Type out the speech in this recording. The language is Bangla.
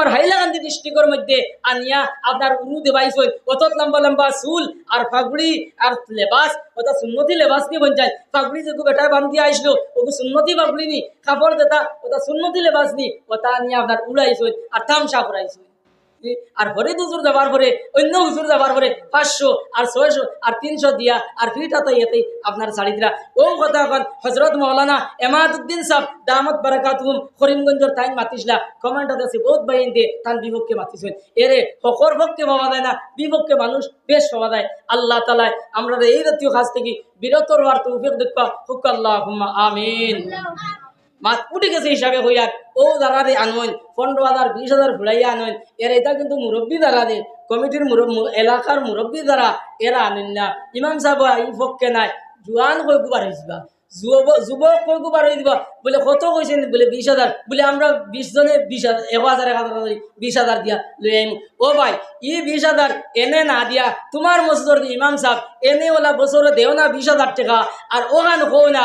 আমার হাইলাকান্দি ডিস্ট্রিক্টের মধ্যে আনিয়া আপনার উরু দেবাইস অত লম্বা লম্বা চুল আর ফাগুড়ি আর লেবাস ওটা সুন্নতি লেবাস নিয়ে বঞ্চায় ফাগুড়ি যে বেটার দিয়ে আসলো ও সুন্নতি ফাগুড়ি নি। কাপড় দেতা ওটা সুন্নতি লেবাস নি ওটা আনিয়া আপনার উড়াইছ আর তামসা করাইছ আর হরিদ হুজুর যাবার পরে, অন্য হুজুর যাবার পরে পাঁচশো আর ছয়শো আর তিনশো দিয়া আর ফিট হাতে এতেই আপনার শাড়ি দিলা। ও কথা এখন হজরত মৌলানা এমাদুদ্দিন সাহ দামত বারাকাতুম করিমগঞ্জের তাইন মাতিসলা। কমেন্ট আছে বহুত বাহিন দিয়ে তান বিপক্ষে মাতিছেন এরে হকর পক্ষে পাওয়া যায় না, বিপক্ষে মানুষ বেশ পাওয়া যায়। আল্লাহ তালায় আমরা এই জাতীয় কাজ থেকে বিরত হওয়ার তৌফিক দেখবা। হুক আল্লাহ আমিন উঠে গেছে হিসাবে মুরব্বী দ্বারা দে কমিটির এলাকার মুরব্বী দ্বারা এরা আনিন না। ইমাম সাহেব নাই। কই গুবার হয়েছিবা যুবক হয়ে বলে, কত কইছেন? বলে, বিশ হাজার। বলে, আমরা বিশ জনে বিশ হাজার, এক হাজার, এক বিশ হাজার দিয়া লই আইম। ও ভাই, ই বিশ হাজার এনে না দিয়া তোমার মসজিদর ইমাম সাহেব, এনে ওলা বছরে দেও না বিশ হাজার টাকা, আর ওখান কো না